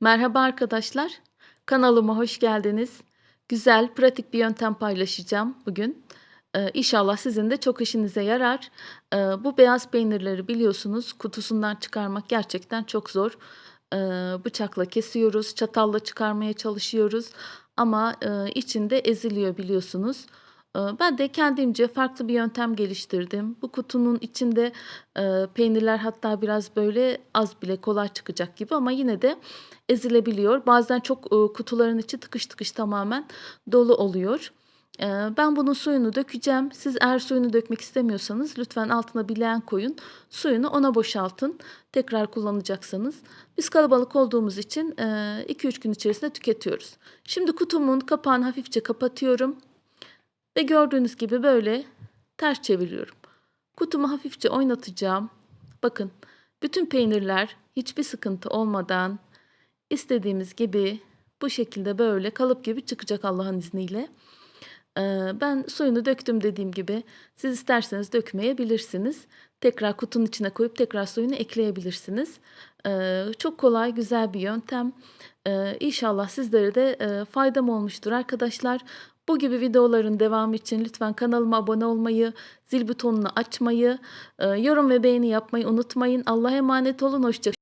Merhaba arkadaşlar. Kanalıma hoş geldiniz. Güzel, pratik bir yöntem paylaşacağım bugün. Ee, inşallah sizin de çok işinize yarar. Ee, bu beyaz peynirleri biliyorsunuz kutusundan çıkarmak gerçekten çok zor. Ee, bıçakla kesiyoruz, çatalla çıkarmaya çalışıyoruz ama e, içinde eziliyor biliyorsunuz. Ee, Ben de kendimce farklı bir yöntem geliştirdim. Bu kutunun içinde e, peynirler hatta biraz böyle az bile kolay çıkacak gibi ama yine de ezilebiliyor. Bazen çok e, kutuların içi tıkış tıkış tamamen dolu oluyor. E, Ben bunun suyunu dökeceğim. Siz eğer suyunu dökmek istemiyorsanız lütfen altına bir leğen koyun. Suyunu ona boşaltın. Tekrar kullanacaksanız. Biz kalabalık olduğumuz için 2-3 gün içerisinde tüketiyoruz. Şimdi kutumun kapağını hafifçe kapatıyorum. Ve gördüğünüz gibi böyle ters çeviriyorum. Kutumu hafifçe oynatacağım. Bakın bütün peynirler hiçbir sıkıntı olmadan istediğimiz gibi bu şekilde böyle kalıp gibi çıkacak Allah'ın izniyle. Ee, Ben suyunu döktüm dediğim gibi. Siz isterseniz dökmeyebilirsiniz. Tekrar kutunun içine koyup tekrar suyunu ekleyebilirsiniz. Ee, Çok kolay, güzel bir yöntem. Ee, İnşallah sizlere de e, faydam olmuştur arkadaşlar. Bu gibi videoların devamı için lütfen kanalıma abone olmayı, zil butonunu açmayı, e, yorum ve beğeni yapmayı unutmayın. Allah'a emanet olun. Hoşça